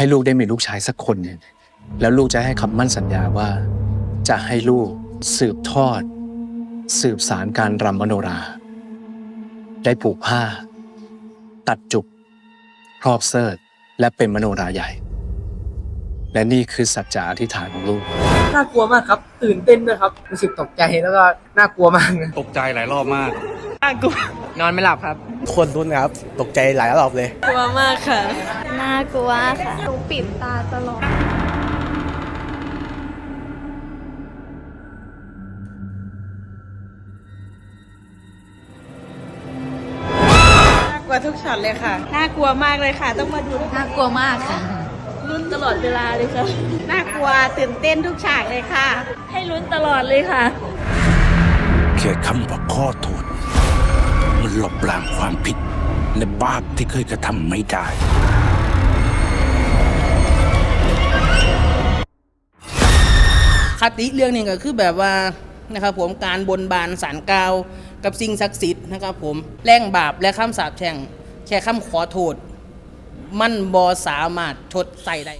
ให้ลูกได้มีลูกชายสักคนเนี่ยแล้วลูกจะให้คำมั่นสัญญาว่า จะให้ลูกสืบทอด สืบสารการรำมโนรา ได้ผูกผ้า ตัดจุกครอบเสิร์ตและเป็นมโนราใหญ่ และนี่คือสัจจะอธิษฐานของลูก น่ากลัวมากครับ ตื่นเต้นด้วยครับ รู้สึกตกใจแล้วก็น่ากลัวมากนะตกใจหลายรอบมากนอนไม่หลับครับ คนรุ้นครับ ตกใจหลายรอบเลย กลัวมากค่ะ น่ากลัวค่ะหนูปิดตาตลอดกลัวทุกช็อตเลยค่ะ น่ากลัวมากเลยค่ะ ต้องมาดู น่ากลัวมากค่ะ ลุ้นตลอดเวลาเลยค่ะ น่ากลัวตื่นเต้นทุกฉากเลยค่ะ ให้ลุ้นตลอดเลยค่ะ แค่คำว่าขอโทษ มันลบล้างความผิดและบาปที่เคยกระทำไม่ได้ คติเรื่องนี้ก็คือแบบว่านะครับผมการบนบานสารกล่าวกับสิ่งศักดิ์สิทธิ์นะครับผมแรงบาปและคำสาปแช่งแค่คำขอโทษ มันบอสามารถชดใส่ได้